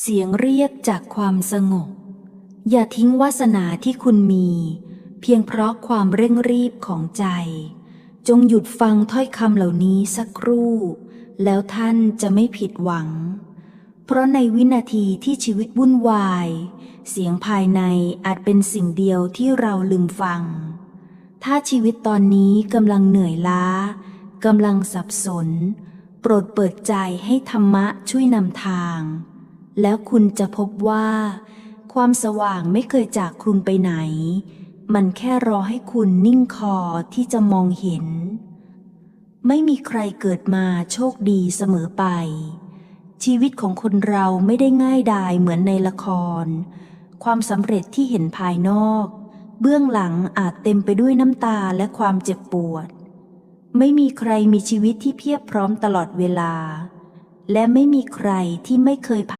เสียงเรียกจากความสงบ อย่าทิ้งวาสนาที่คุณมี เพียงเพราะความเร่งรีบของใจ จงหยุดฟังถ้อยคำเหล่านี้สักครู่ แล้วท่านจะไม่ผิดหวัง เพราะในวินาทีที่ชีวิตวุ่นวาย เสียงภายในอาจเป็นสิ่งเดียวที่เราลืมฟัง ถ้าชีวิตตอนนี้กำลังเหนื่อยล้ากำลังสับสน โปรดเปิดใจให้ธรรมะช่วยนำทาง แล้วคุณจะพบว่า ความสว่างไม่เคยจากคุณไปไหน มันแค่รอให้คุณนิ่งคอที่จะมองเห็น ไม่มีใครเกิดมาโชคดีเสมอไป ชีวิตของคนเราไม่ได้ง่ายดายเหมือนในละคร ความสำเร็จที่เห็นภายนอก เบื้องหลังอาจเต็มไปด้วยน้ำตาและความเจ็บปวด ไม่มีใครมีชีวิตที่เพียบพร้อมตลอดเวลา และไม่มีใครที่ไม่เคยผ่าน